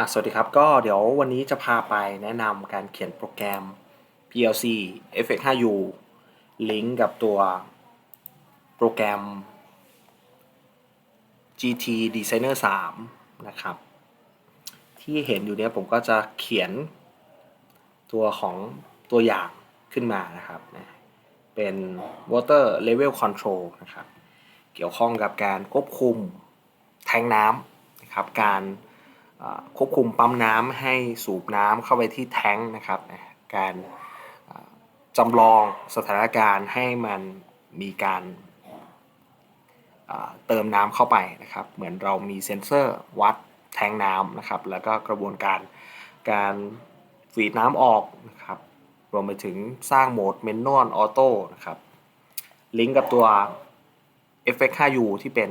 อะสวัสดีครับก็เดี๋ยววันนี้จะพาไปแนะนำการเขียนโปรแกรม PLC Effect 5U ลิงก์กับตัวโปรแกรม GT Designer 3 นะครับ ที่เห็นอยู่เนี้ยผมก็จะเขียนตัวของตัวอย่างขึ้นมานะครับ เป็น water level control นะครับ เกี่ยวข้องกับการควบคุมแทงน้ำนะครับการ ควบคุมปั๊มน้ำให้สูบน้ำเข้าไปที่แท้งนะครับการอ่าจำลองสถานการณ์ให้มันมีการเติมน้ำเข้าไปนะครับ เหมือนเรามีเซ็นเซอร์วัดแทงน้ำนะครับ แล้วก็กระบวนการการฟีดน้ำออกนะครับรวมไปถึงสร้างโหมด Manual Auto นะครับลิงก์กับตัว Effect 5U ที่เป็น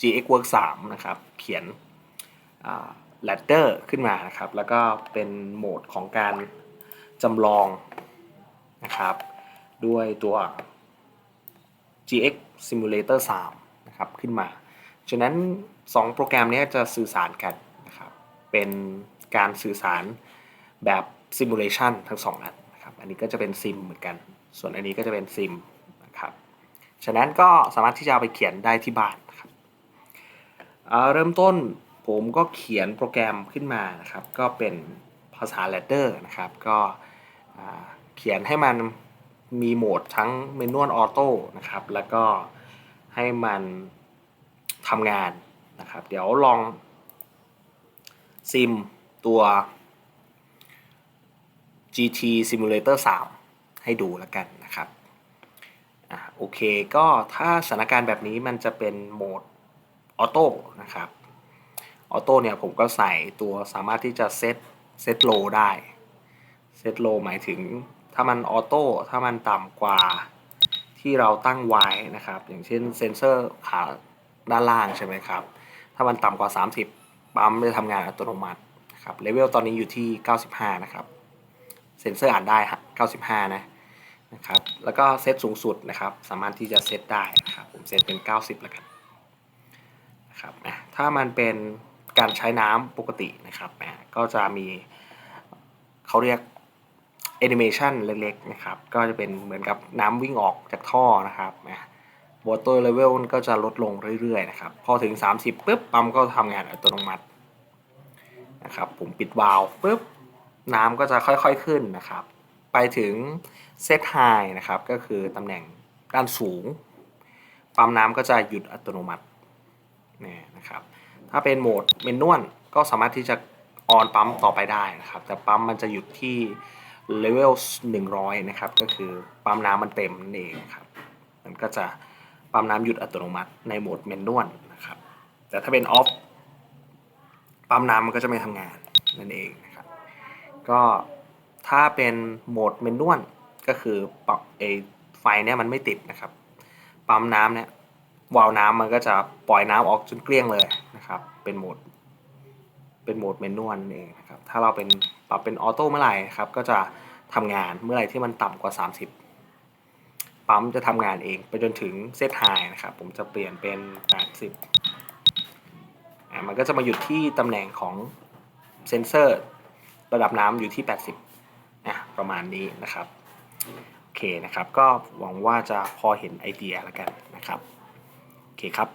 GX Work 3นะครับ เขียน ladder ขึ้นมานะครับ แล้วก็เป็นโหมดของการจำลองนะครับ ด้วยตัว GX Simulator 3นะครับขึ้นมา ฉะนั้น 2 โปรแกรมนี้จะสื่อสารกันนะครับ เป็นการสื่อสารแบบ Simulation ทั้ง 2 อันนะครับ อันนี้ก็จะเป็นซิมเหมือนกัน ส่วนอันนี้ก็จะเป็นซิมนะครับ ฉะนั้นก็สามารถที่จะไปเขียนได้ที่บ้านนะครับเเริ่มต้น ผมก็เขียนโปรแกรมขึ้นมานะครับ ก็เป็นภาษา Ladder นะครับ ก็เขียนให้มันมีโหมดทั้ง Manual Auto นะครับ แล้วก็ให้มันทำงานนะครับ เดี๋ยวลองซิมตัว GT Simulator 3 ให้ดูแล้วกันนะครับอะโอเค ก็ถ้าสถานการณ์แบบนี้มันจะเป็นโหมดออโต้นะครับ ออโต้เนี่ยผมก็ใส่ตัวสามารถที่จะเซตเซตโลได้เซตโลหมายถึงถ้ามันออโต้ถ้ามันต่ำกว่าที่เราตั้งไว้นะครับ อย่างเช่นเซนเซอร์ขาด้านล่างใช่ไหมครับ ถ้ามันต่ำกว่า 30 ปั๊มจะทำงานอัตโนมัตินะครับเลเวลตอนนี้อยู่ที่ 95 นะครับ เซนเซอร์อ่านได้ 95 นะนะครับ แล้วก็เซตสูงสุดนะครับ สามารถที่จะเซตได้นะครับ ผมเซตเป็น 90 แล้วกันนะครับอะถ้ามันเป็น การใช้น้ำปกตินะครับอะก็จะมีเขาเรียกแอนิเมชันเล็กๆนะครับ ก็จะเป็นเหมือนกับน้ำวิ่งออกจากท่อนะครับอะ water level ก็จะลดลงเรื่อยๆนะครับ พอถึง 30ปุ๊บปั๊มก็ทำงานอัตโนมัตินะครับ ผมปิดวาล์วปุ๊บน้ำก็จะค่อยๆขึ้นนะครับ ไปถึงเซตไฮนะครับ ก็คือตำแหน่งด้านสูง ปั๊มน้ำก็จะหยุดอัตโนมัตินี่นะครับ ถ้าเป็นโหมดเมนนวลก็สามารถที่จะออนปั๊มต่อไปได้นะครับ แต่ปั๊มมันจะหยุดที่เลเวล100 นะครับ ก็คือปั๊มน้ำมันเต็มนั่นเองครับ มันก็จะปั๊มน้ำหยุดอัตโนมัติในโหมดเมนนวลนะครับ แต่ถ้าเป็นออฟปั๊มน้ำมันก็จะไม่ทำงานนั่นเองนะครับ ก็ถ้าเป็นโหมดเมนนวลก็คือปรับไอไฟเนี่ยมันไม่ติดนะครับ ปั๊มน้ำเนี่ย วาล์วน้ำมันก็จะปล่อยน้ำออกจนเกลี้ยงเลย เป็นโหมด เป็นโหมดเมนวลเองนะครับ ถ้าเราเป็นปรับเป็นออโต้เมื่อไหร่ครับ ก็จะทำงานเมื่อไหร่ที่มันต่ำกว่า 30 ปั๊มจะทำงานเองไปจนถึงเซตไฮนะครับ ผมจะเปลี่ยนเป็น 80อะมันก็จะมาหยุดที่ตำแหน่งของเซนเซอร์ระดับน้ำอยู่ที่ 80นะประมาณนี้นะครับโอเคนะครับ ก็หวังว่าจะพอเห็นไอเดียแล้วกันนะครับ โอเคครับ